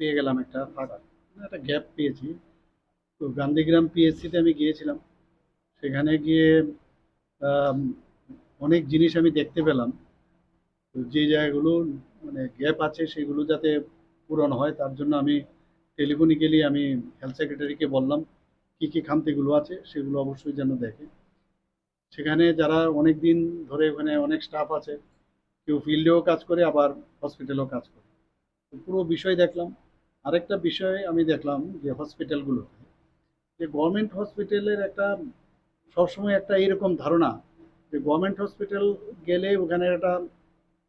পেয়ে গেলাম একটা ফাঁকা। একটা গ্যাপ পেয়েছি। তো গান্ধীগ্রাম পিএসসিতে আমি গিয়েছিলাম। সেখানে গিয়ে অনেক জিনিস আমি দেখতে পেলাম। তো যে জায়গাগুলো মানে গ্যাপ আছে সেগুলো যাতে পূরণ হয়, তার জন্য আমি টেলিফোনিক্যালি আমি হেলথ সেক্রেটারিকে বললাম, কী কী খামতিগুলো আছে সেগুলো অবশ্যই যেন দেখে। সেখানে যারা অনেক দিন ধরে ওখানে অনেক স্টাফ আছে, কেউ ফিল্ডেও কাজ করে, আবার হসপিটালেও কাজ করে। পুরো বিষয় দেখলাম। আরেকটা বিষয় আমি দেখলাম যে হসপিটালগুলোতে যে গভর্নমেন্ট হসপিটালের একটা সবসময় একটা এরকম ধারণা যে গভর্নমেন্ট হসপিটাল গেলে ওখানে একটা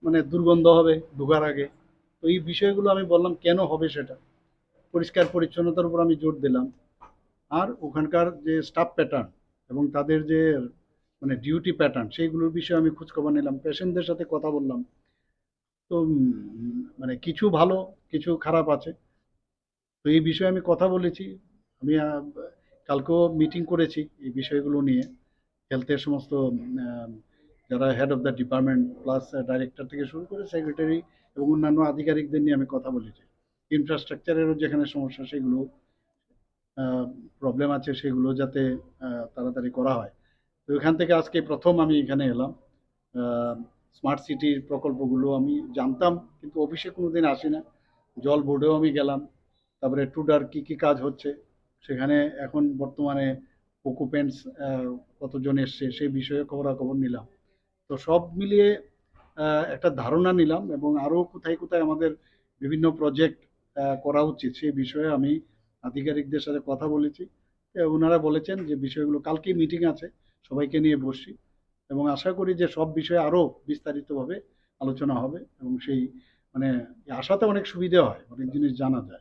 মানে দুর্গন্ধ হবে ঢোকার আগে। তো এই বিষয়গুলো আমি বললাম, কেন হবে সেটা? পরিষ্কার পরিচ্ছন্নতার উপর আমি জোর দিলাম। আর ওখানকার যে স্টাফ প্যাটার্ন এবং তাদের যে মানে ডিউটি প্যাটার্ন সেইগুলোর বিষয়ে আমি খোঁজখবর নিলাম। পেশেন্টদের সাথে কথা বললাম। তো মানে কিছু ভালো, কিছু খারাপ আছে। তো এই বিষয়ে আমি কথা বলেছি। আমি কালকেও মিটিং করেছি এই বিষয়গুলো নিয়ে। হেলথের সমস্ত যারা head of the department plus director থেকে শুরু করে সেক্রেটারি এবং অন্যান্য আধিকারিকদের নিয়ে আমি কথা বলেছি। ইনফ্রাস্ট্রাকচারেরও যেখানে সমস্যা সেগুলো প্রবলেম আছে সেগুলো যাতে তাড়াতাড়ি করা হয়। তো এখান থেকে আজকে প্রথম আমি এখানে এলাম। স্মার্ট সিটির প্রকল্পগুলো আমি জানতাম, কিন্তু অফিসে কোনো দিন আসি না জল বোর্ডেও আমি গেলাম। তারপরে টুডার কি কি কাজ হচ্ছে? সেখানে এখন বর্তমানে অকুপেন্টস কতজন এসছে সেই বিষয়ে খবরাখবর নিলাম। তো সব মিলিয়ে একটা ধারণা নিলাম এবং আরও কোথায় কোথায় আমাদের বিভিন্ন প্রজেক্ট করা উচিত সেই বিষয়ে আমি আধিকারিকদের সাথে কথা বলেছি। ওনারা বলেছেন যে বিষয়গুলো কালকেই মিটিং আছে, সবাইকে নিয়ে বসছি এবং আশা করি যে সব বিষয়ে আরও বিস্তারিতভাবে আলোচনা হবে এবং সেই মানে আশাতে অনেক সুবিধা হয়, অনেক জিনিস জানা যায়।